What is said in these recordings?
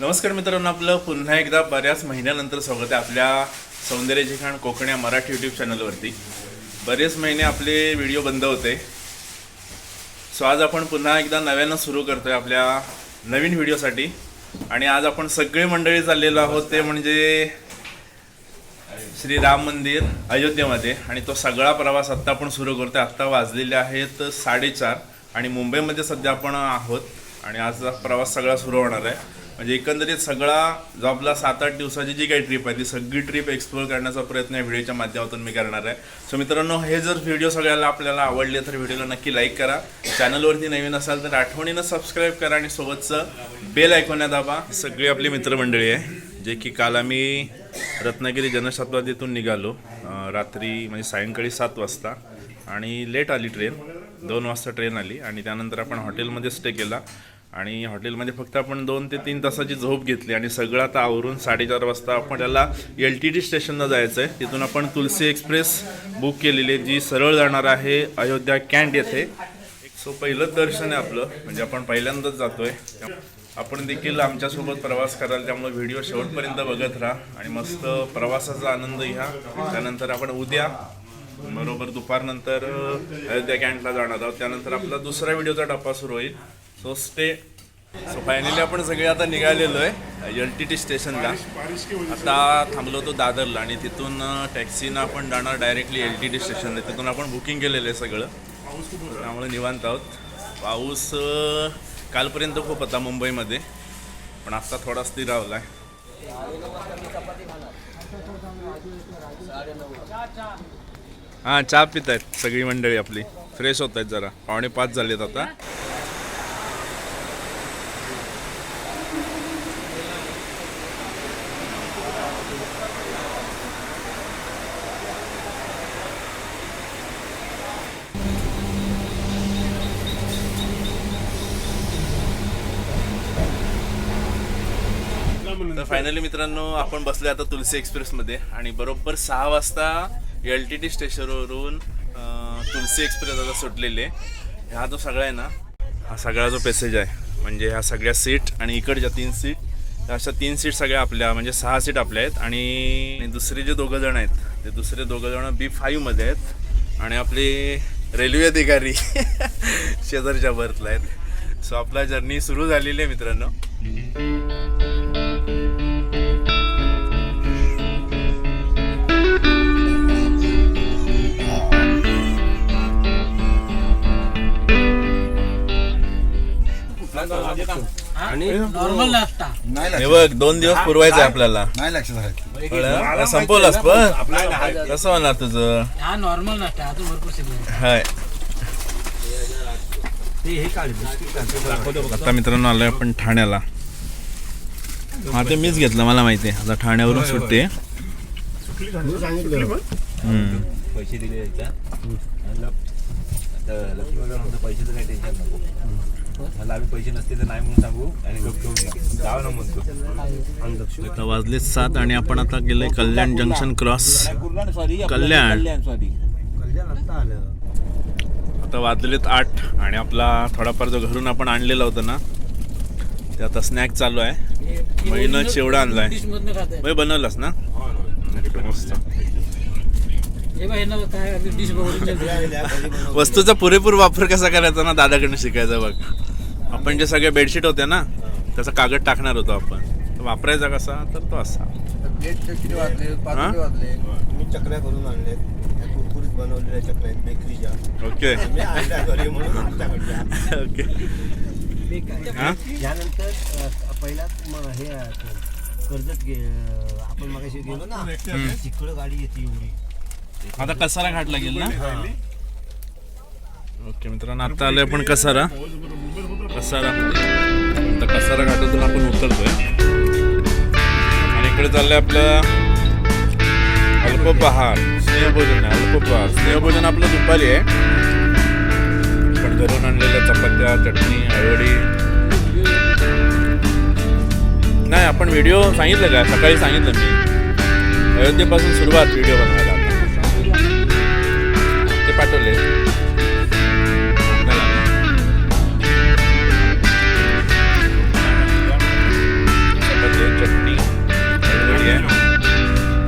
नमस्कार मित्रांनो आपलं पुन्हा एकदा बऱ्याच महिन्यानंतर स्वागत आहे आपल्या सौंदर्य ठिकाण कोकण्या मराठी यूट्यूब चॅनलवरती बरेच महिने आपले व्हिडिओ बंद होते. सो आज आपण पुन्हा एकदा नव्यानं सुरू करतोय आपल्या नवीन व्हिडिओसाठी आणि आज आपण सगळे मंडळी चाललेलो आहोत ते म्हणजे श्री राम मंदिर अयोध्येमध्ये. आणि तो सगळा प्रवास आत्ता आपण सुरू करतोय. आत्ता वाजलेले आहेत साडेचार आणि मुंबईमध्ये सध्या आपण आहोत. आणि आजचा प्रवास सगळा सुरू होणार आहे. म्हणजे एकंदरीत सगळा जो आपला सात आठ दिवसाची जी काही ट्रिप आहे ती सगळी ट्रिप एक्सप्लोर करण्याचा प्रयत्न या व्हिडिओच्या माध्यमातून मी करणार आहे. सो मित्रांनो हे जर व्हिडिओ सगळ्याला आपल्याला आवडले तर व्हिडिओला नक्की लाईक करा. चॅनलवरती नवीन असाल तर आठवणीनं सबस्क्राईब करा आणि सोबतचं बेल ऐकवण्यात दाबा. सगळी आपली मित्रमंडळी आहे जे की काल आम्ही रत्नागिरी जनशताब्दीतून निघालो. रात्री म्हणजे सायंकाळी सात वाजता आणि लेट आली ट्रेन दोन वाजता ट्रेन आली आणि त्यानंतर आपण हॉटेलमध्ये स्टे केला. आणि हॉटेलमध्ये फक्त आपण दोन ते तीन तासाची झोप घेतली आणि सगळं आता आवरून साडेचार वाजता आपण त्याला एल टी टी स्टेशनला जायचं आहे तिथून आपण तुलसी एक्सप्रेस बुक केलेली आहे जी सरळ जाणार आहे अयोध्या कॅन्ट येथे. सो पहिलंच दर्शन आहे आपलं म्हणजे आपण पहिल्यांदाच जातोय. आपण देखील आमच्यासोबत प्रवास कराल त्यामुळे व्हिडिओ शेवटपर्यंत बघत राहा आणि मस्त प्रवासाचा आनंद घ्या. त्यानंतर आपण उद्या बरोबर दुपारनंतर अयोध्या कॅन्टला जाणार आहोत. त्यानंतर आपला दुसरा व्हिडिओचा टप्पा सुरू होईल. सो स्टे सो फायनली आपण सगळे आता निघालेलो आहे एल टी टी स्टेशनला आता थांबलो होतो दादरला आणि तिथून टॅक्सीनं आपण जाणार डायरेक्टली एल टी टी स्टेशनला तिथून आपण बुकिंग केलेलं आहे सगळं. त्यामुळे निवांत आहोत. पाऊस कालपर्यंत खूप होता मुंबईमध्ये पण आत्ता थोडा स्थिरावला आहे हां चहा पित आहेत सगळी मंडळी आपली. फ्रेश होत आहेत जरा. पावणे पाच झालेत आता. तर फायनली मित्रांनो आपण बसलो आता तुलसी एक्सप्रेसमध्ये. आणि बरोबर सहा वाजता एल टी टी स्टेशनवरून तुलसी एक्सप्रेस आता सुटलेली आहे. हा जो सगळा आहे ना हा सगळा जो पॅसेज आहे म्हणजे ह्या सगळ्या सीट आणि इकडच्या तीन सीट अशा तीन सीट सगळ्या आपल्या म्हणजे सहा सीट आपल्या आहेत. आणि आणि दुसरे जे दोघं जण आहेत ते दुसरे दोघं जण बी फाईव्हमध्ये आहेत. आणि आपले रेल्वे अधिकारी शेजारच्या बर्थला आहेत. सो आपला जर्नी सुरू झालेली आहे मित्रांनो. नॉर्मल नाश्ता. नाही हे बघ दोन दिवस पुरवायचं आहे आपल्याला. नाही लक्षात राहत कळलं? संपवलंस पण कसं होणार तुझं? हा नॉर्मल नाश्ता अजून भरपूर शिकले हाय. आता मित्रांनो आलोय आपण ठाण्याला. हा ते मीच घेतलं मला माहिती आहे. आता ठाण्यावरून सुटते हम्म. पैसे दिले पैशाचं काही टेन्शन नको. मला आम्ही पैसे नसते तर नाही म्हणून सांगू. आणि गप घेऊन जावं ना म्हणतो आता वाजले सात आणि आपण आता गेलोय Kalyan junction cross. Sorry Kalyan. Sorry. आता वाजलेत आठ आणि आपला थोडाफार जो घरून आपण आणलेला होता ना ते आता स्नॅक चालू आहे. महिनं चिवडा आणलाय. बनवलास ना? मस्त हे बघ हे ना काय आपली डिश बघून वस्तूचा पुरेपूर वापर कसा करायचा ना दादाकडनं शिकायचा बघ. आपण जे सगळे बेडशीट होते ना त्याचा कागद टाकणार होतो आपण. तो वापरायचा कसा तर तो असा. चकल्या करून आणले कुरकुरीत बनवलेल्या चकल्या बेकरीच्या ओके. ओके. यानंतर पहिलाच हे कर्जत आपण मगाशी गेलो ना. तिकडं गाडी येते एवढी. आता कसारा घाट लागेल ना? ओके मित्रांनो आता आलोय आपण कसारा. कसारा. आता कसारा घाटातून आपण उतरतोय. आणि इकडे चाललंय आपलं अल्पपहार स्नेहभोजन आहे अल्पपहार स्नेहभोजन आपलं दुपारी आहे. पण घरून आणलेल्या चपात्या चटणी हळवडी नाही आपण व्हिडिओ सांगितलं का? सकाळी सांगितलं मी. अयोध्येपासून सुरुवात व्हिडिओ बनवायला. आठवले चटणी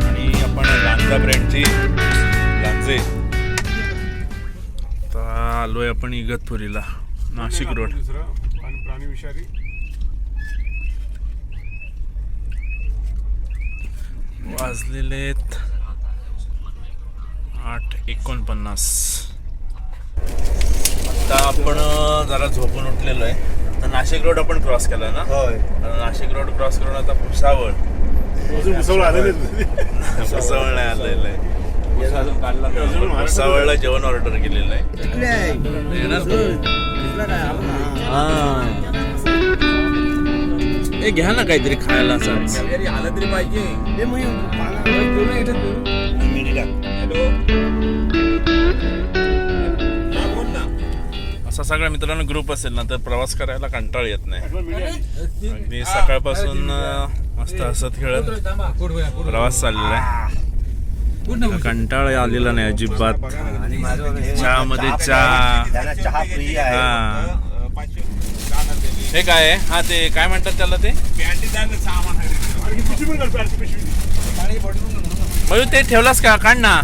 आणि आपण लांजा ब्रँडची लांजे तर आलोय आपण इगतपुरीला नाशिक रोड. प्राणी विषारी वाजलेले आहेत आठ एकोणपन्नास. आता आपण जरा झोपून उठलेलो आहे. तर नाशिक रोड आपण क्रॉस केला ना? होय. नाशिक रोड क्रॉस करून आता भुसावळ. भुसावळ नाही आलेलं आहे. भुसावळला जेवण ऑर्डर केलेलं आहे. येणार हा. ए घ्या ना काहीतरी खायला कॅल्गरी आलं तरी पाहिजे. हे असा सगळ्या मित्रांनो ग्रुप असेल ना तर प्रवास करायला कंटाळ येत नाही. अगदी सकाळपासून मस्त हसत खेळत प्रवास चाललेला आहे कंटाळ आलेला नाही अजिबात. चहा. त्यांना चहा. हा. हे काय आहे? हा ते काय म्हणतात त्याला ते? मयूर ते ठेवलास का? काढ ना.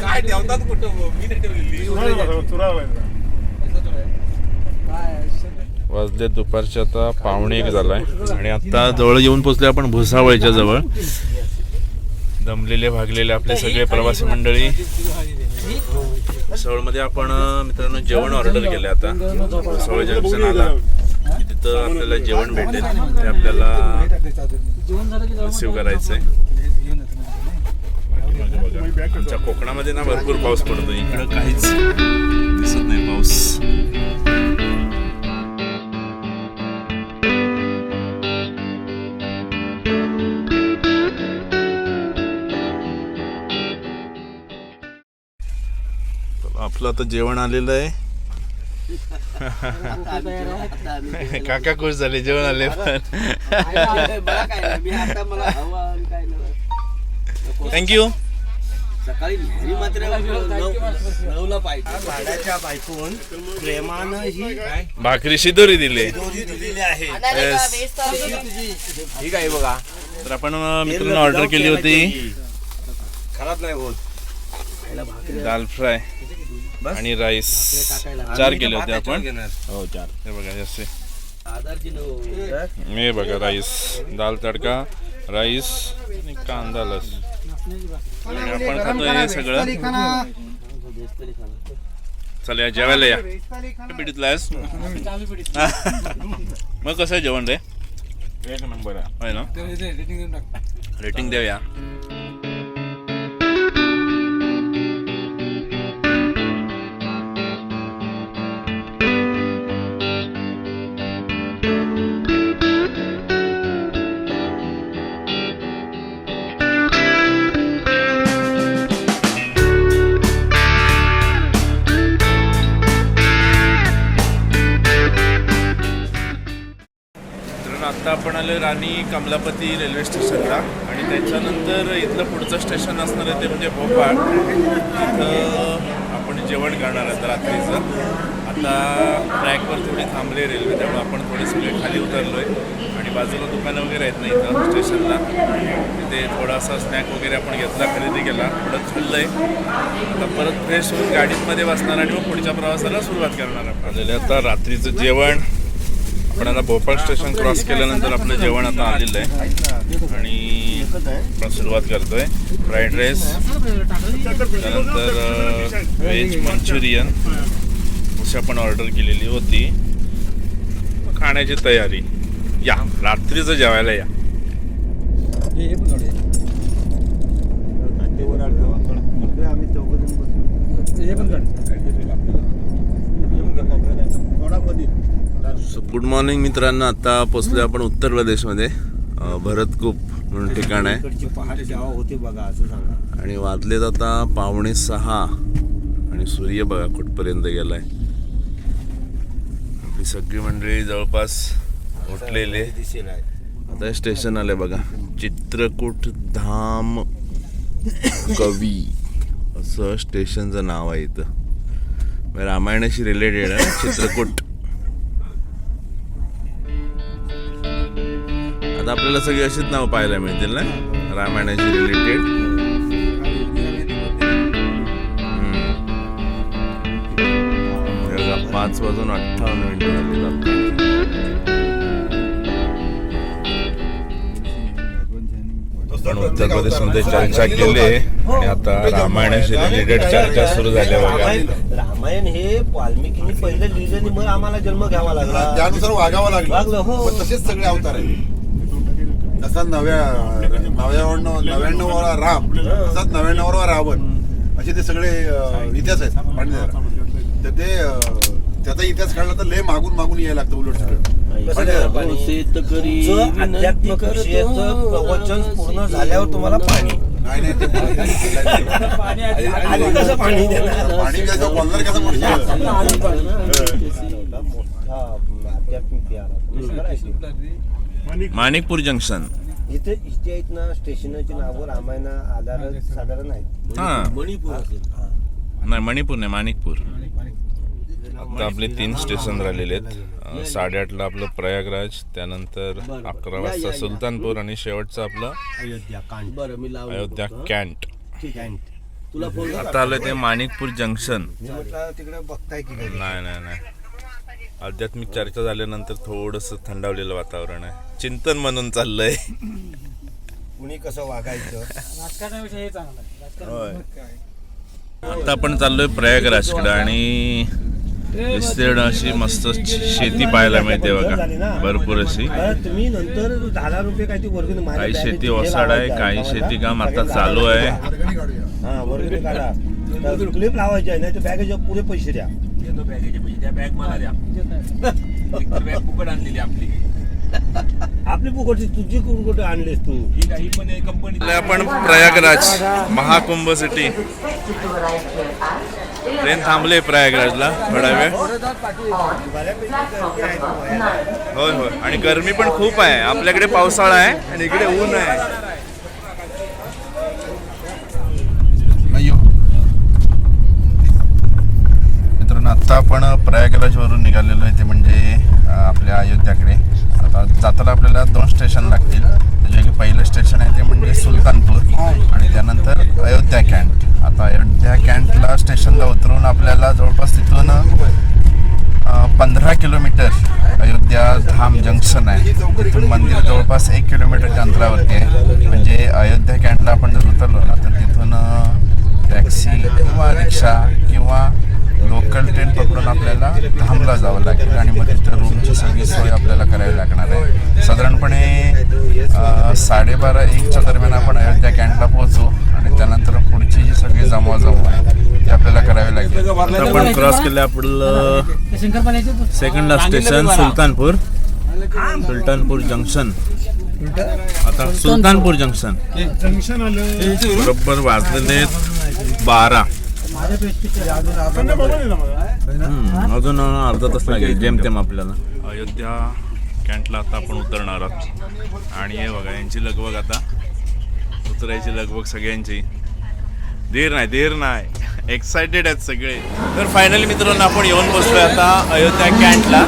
काय ठेवतात कुठं? मी नाही ठेवलेली. वाजले दुपारचे आता पावणे एक झालाय. आणि आता जवळ येऊन पोचले आपण भुसावळच्या जवळ. दमलेले भागलेले आपले सगळे प्रवासी मंडळी. भुसावळमध्ये आपण मित्रांनो जेवण ऑर्डर केले आता. भुसावळ जंक्शन आला की तिथं आपल्याला जेवण भेटेल ते आपल्याला रिसिव्ह करायचं आहे आमच्या कोकणामध्ये ना भरपूर पाऊस पडतो इकडं काहीच दिसत नाही पाऊस. आपलं आता जेवण आलेलं आहे. काका खुश झाले जेवण आले पण. थँक्यू सकाळी मात्र पाहिजे. भाड्याच्या बायकून प्रेमानं ही भाकरी शिदोरी दिली. दोरी दिलेली आहे. ठीक आहे बघा? तर आपण मित्रांनो ऑर्डर केली होती. खराब नाही होत. दाल फ्राय. आणि राईस चार केले होते आपण. हो चार. हे बघा नऊ हे बघा राईस. दाल तडका राईस आणि कांदा लस. आणि आपण खातो हे सगळं. चला या जेवायला या. पिढीतला आहेस? मग कसं आहे जेवण रे? एक नंबर आहे. ना? रेटिंग देऊया. राणी कमलापती रेल्वे स्टेशनला आणि त्याच्यानंतर इथलं पुढचं स्टेशन असणार आहे ते म्हणजे भोपाळ. तिथं आपण जेवण करणार आहे रात्रीचं. आता ट्रॅकवर थोडी थांबले रेल्वे त्यामुळे आपण थोडे सगळे खाली उतरलो आहे आणि बाजूला दुकानं वगैरे आहेत ना इथं स्टेशनला. तिथे थोडासा स्नॅक वगैरे आपण घेतला खरेदी केला. थोडं खाल्लं आहे आता परत फ्रेश होऊन गाडीमध्ये बसणार आणि मग पुढच्या प्रवासाला सुरुवात करणार आपण. आता रात्रीचं जेवण. आपण आता भोपाळ स्टेशन क्रॉस केल्यानंतर आपलं जेवण आता आलेलं आहे. आणि आपण सुरुवात करतोय. फ्राईड राईस त्यानंतर व्हेज मंचुरियन. अशी आपण ऑर्डर केलेली होती. खाण्याची तयारी. या रात्रीचं जेवायला या. इकडे आम्ही बसलो गुड मॉर्निंग मित्रांनो. आता पोचलो आपण उत्तर प्रदेशमध्ये. भरतकूप म्हणून ठिकाण आहे. बघा असं सांगा आणि वाजलेत आता पावणे सहा. आणि सूर्य बघा कुठपर्यंत गेलाय. आपली सगळी मंडळी जवळपास उठलेले. आता स्टेशन आले बघा. चित्रकूट धाम कवी. असं स्टेशनचं नाव आहे इथं. रामायणाशी रिलेटेड आहे चित्रकूट. आपल्याला सगळी अशीच नाव पाहायला मिळतील ना? रामायणाशी रिलेटेड पाच वाजून अठ्ठावन्न मिनिट झाली उत्तर प्रदेशमध्ये चर्चा केली आणि आता रामायणाशी रिलेटेड चर्चा सुरू झाल्या रामायण हे वाल्मिकीने पहिलं लिहिलं मग आम्हाला जन्म घ्यावा लागला. त्यानुसार वागावं लागला. हो. तसेच सगळे अवतार आहेत. जसा नव्या नव्याण्णव नव्याण्णवावा राम तसाच नव्याण्णवावा रावण असे ते सगळे इतिहास आहेत पांडे तर ते त्याचा इतिहास काढला तर लय मागून मागून यायला लागतं उलट प्रवचन पूर्ण झाल्यावर तुम्हाला पाणी. नाही पाणी कसं पाणी बोलणार कसं माणिकपूर. जंक्शन. इथे इथे आहेत ना स्टेशनची नावं रामायण आधार साधारण आहेत. हा. मणिपूर नाही मणिपूर नाही माणिकपूर. आता आपले तीन स्टेशन राहिलेले आहेत. साडेआठला आपलं प्रयागराज त्यानंतर अकरा वाजता सुलतानपूर आणि शेवटचं आपलं अयोध्या कांड बरं मी लावलं अयोध्या कॅन्ट. कॅन्ट तुला फोन आता आलं ते माणिकपूर जंक्शन. मी म्हटलं तिकडे बघताय की घरी नाही नाही नाही. आध्यात्मिक चर्चा झाल्यानंतर थोडस थंडावलेलं वातावरण आहे. चिंतन म्हणून चाललंय. कुणी कसं वागायचं? राजकारणाविषयी हे चांगलं आहे. राजकारण आता आपण चाललोय प्रयागराजकडं आणि विस्तीर्ण अशी मस्त शेती पाहायला मिळते बघा. भरपूर अशी. बरं, तुम्ही नंतर दहा रुपये काही वर्गणी शेती ओसाड आहे काही. शेती काम आता चालू आहे. हा वर्गणी काढा. तर क्लिप लावायची आहे नाही तर बॅगेच्या पुरे पैसे द्या. देतो बॅगेचे पैसे त्या बॅग मला द्या. एक तर बॅग फुकट आणलेली आपली. आपली पुकडची तुझी कुठं कुठं आणलीस तू. ही काही पण कंपनी आपण प्रयागराज महाकुंभ सिटी ट्रेन थांबले प्रयागराजला थोडा वेळ. होय होय. आणि गरमी पण खूप आहे. आपल्याकडे पावसाळा आहे आणि इकडे ऊन आहे. आत्ता आपण प्रयागराजवरून निघालेलो आहे ते म्हणजे आपल्या अयोध्याकडे. आता जाताना आपल्याला दोन स्टेशन लागतील. जे की पहिलं स्टेशन आहे ते म्हणजे सुलतानपूर आणि त्यानंतर अयोध्या कॅन्ट. आता अयोध्या कॅन्टला स्टेशनला उतरून आपल्याला जवळपास तिथून पंधरा किलोमीटर अयोध्या धाम जंक्शन आहे. तिथून मंदिर जवळपास एक किलोमीटरच्या अंतरावरती आहे. म्हणजे अयोध्या कॅन्टला आपण जर उतरलो ना तर तिथून टॅक्सी किंवा रिक्षा किंवा लोकल ट्रेन पकडून आपल्याला धामला जावं लागेल आणि मग तिथं रूमची सगळी सोय आपल्याला करावी लागणार आहे. साधारणपणे साडेबारा एकच्या दरम्यान आपण अयोध्या कॅन्टला पोहोचू आणि त्यानंतर पुढची जी सगळी जमवाजमव आहे ती आपल्याला करावी लागेल. आपण क्रॉस केलं आपलं second station Sultanpur. Sultanpur junction आता सुलतानपूर जंक्शन जंक्शन आलं बरोबर वाजलेले बारा. हम्म, अजून अर्धा तास लागेल. जेमतेम आपल्याला. अयोध्या कॅन्टला आता आपण उतरणार आहोत. आणि हे बघा यांची लगबग आता. उतरायची लगबग सगळ्यांची. धीर नाही धीर नाही. एक्सायटेड आहेत सगळे. तर फायनली मित्रांनो आपण येऊन बसलोय आता अयोध्या कॅन्टला.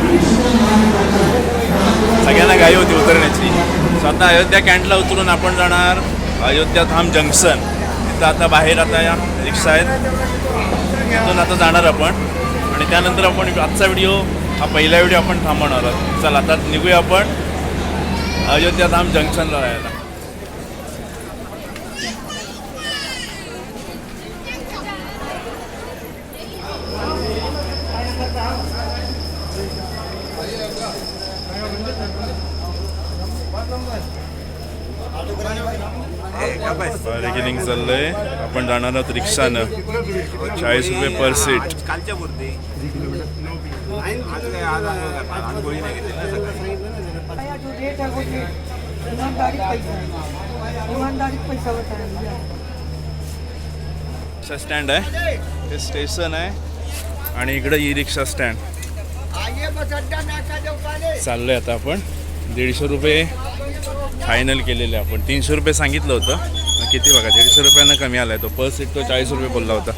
सगळ्यांना घाई होती उतरण्याची. सो आता अयोध्या कॅन्टला उतरून आपण जाणार अयोध्या धाम जंक्शन. तिथं आता बाहेर आता या टिप्स आहेत. तिथून आता जाणार आपण. आणि त्यानंतर आपण आजचा व्हिडिओ हा पहिला व्हिडिओ आपण थांबवणार आहोत. चला आता निघूया आपण. अयोध्या धाम जंक्शनला राहायला. बार्गेनिंग चाललंय आपण जाणार आहोत रिक्षानं. चाळीस रुपये पर सीट है है रिक्षा स्टँड आहे. ते स्टेशन आहे. आणि इकडं ई रिक्षा स्टँड चाललोय आता आपण. दीडशे रुपये फायनल केलेले आपण तीनशे रुपये सांगितलं होतं. किती बघा दीडशे रुपयानं कमी आला आहे तो पर सीट तो चाळीस रुपये बोलला होता.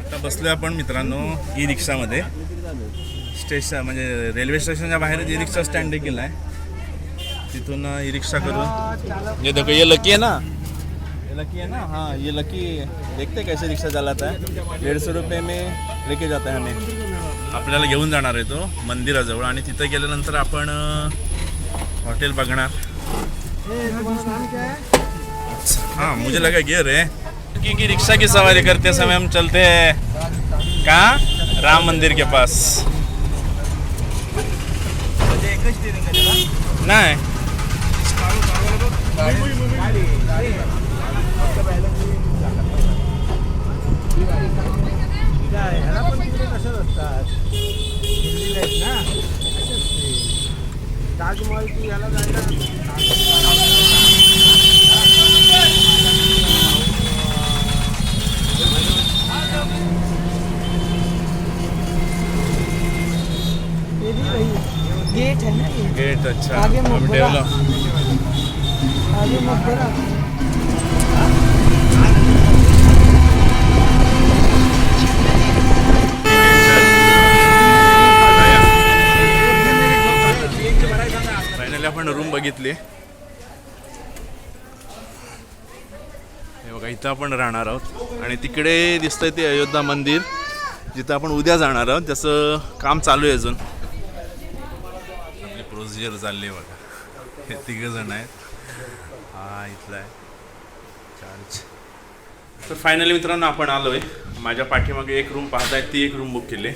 आता बसलो आपण मित्रांनो ई रिक्षामध्ये स्टेशन म्हणजे रेल्वे स्टेशनच्या बाहेरच ई रिक्षा स्टँड देखील आहे. तिथून ई रिक्षा करून. ये ये लकी आहे ना? ये लकी है ना? हाँ ये लकी देखते कैसे रिक्शा चलाता है. डेढ़ सौ रुपये में लेके जाता है हमें. आपल्याला घेऊन जाणार आहे तो मंदिराजवळ आणि तिथं गेल्यानंतर आपण हॉटेल बघणार. अच्छा, हाँ मुझे लगा गियर है क्योंकि रिक्शा की सवारी करते समय हम चलते हैं. कहाँ राम मंदिर के पास. नाही. आपण बघितली हे बघा इथं आपण राहणार आहोत. आणि तिकडे दिसतंय ते अयोध्या मंदिर. जिथं आपण उद्या जाणार आहोत. त्याचं काम चालू आहे अजून. आपली प्रोसिजर चालली आहे बघा. हे तिघ जण आहेत. हा इथला आहे. चार्ज तर फायनली मित्रांनो आपण आलो आहे माझ्या पाठीमागे एक रूम पाहताय ती एक रूम बुक केली.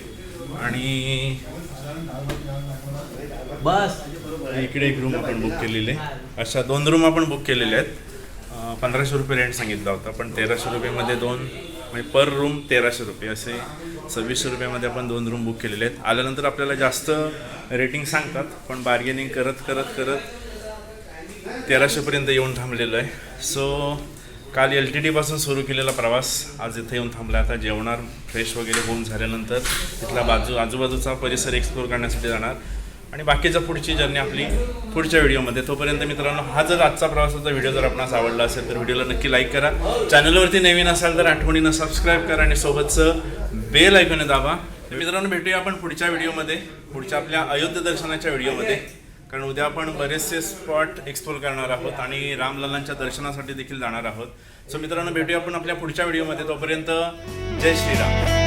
आणि बस. इकडे एक रूम आपण बुक केलेली आहे. अशा दोन रूम आपण बुक केलेल्या आहेत. पंधराशे रुपये रेंट सांगितला होता पण तेराशे रुपयेमध्ये दोन म्हणजे पर रूम तेराशे रुपये. असे सव्वीसशे रुपयामध्ये आपण दोन रूम बुक केलेले आहेत. आल्यानंतर आपल्याला जास्त रेटिंग सांगतात पण बार्गेनिंग करत करत करत तेराशेपर्यंत येऊन थांबलेलो आहे. सो काल एल टी डीपासून सुरू केलेला प्रवास आज इथे येऊन थांबला. आता जेवणार फ्रेश वगैरे होऊन झाल्यानंतर तिथला बाजू आजूबाजूचा परिसर एक्सप्लोर करण्यासाठी जाणार. आणि बाकीचं पुढची जर्नी आपली पुढच्या व्हिडिओमध्ये तोपर्यंत मित्रांनो हा जर आजचा प्रवासाचा व्हिडिओ जर आपणास आवडला असेल तर व्हिडिओला नक्की लाईक करा. चॅनलवरती नवीन असाल तर आठवणीनं सबस्क्राईब करा आणि सोबतचं बेल ऐकून दाबा. तर मित्रांनो भेटूया आपण पुढच्या व्हिडिओमध्ये पुढच्या आपल्या अयोध्या दर्शनाच्या व्हिडिओमध्ये कारण उद्या आपण बरेचसे स्पॉट एक्सप्लोर करणार आहोत आणि रामलल्लांच्या दर्शनासाठी देखील जाणार आहोत. सो मित्रांनो भेटूया आपण आपल्या पुढच्या व्हिडिओमध्ये तोपर्यंत जय श्रीराम.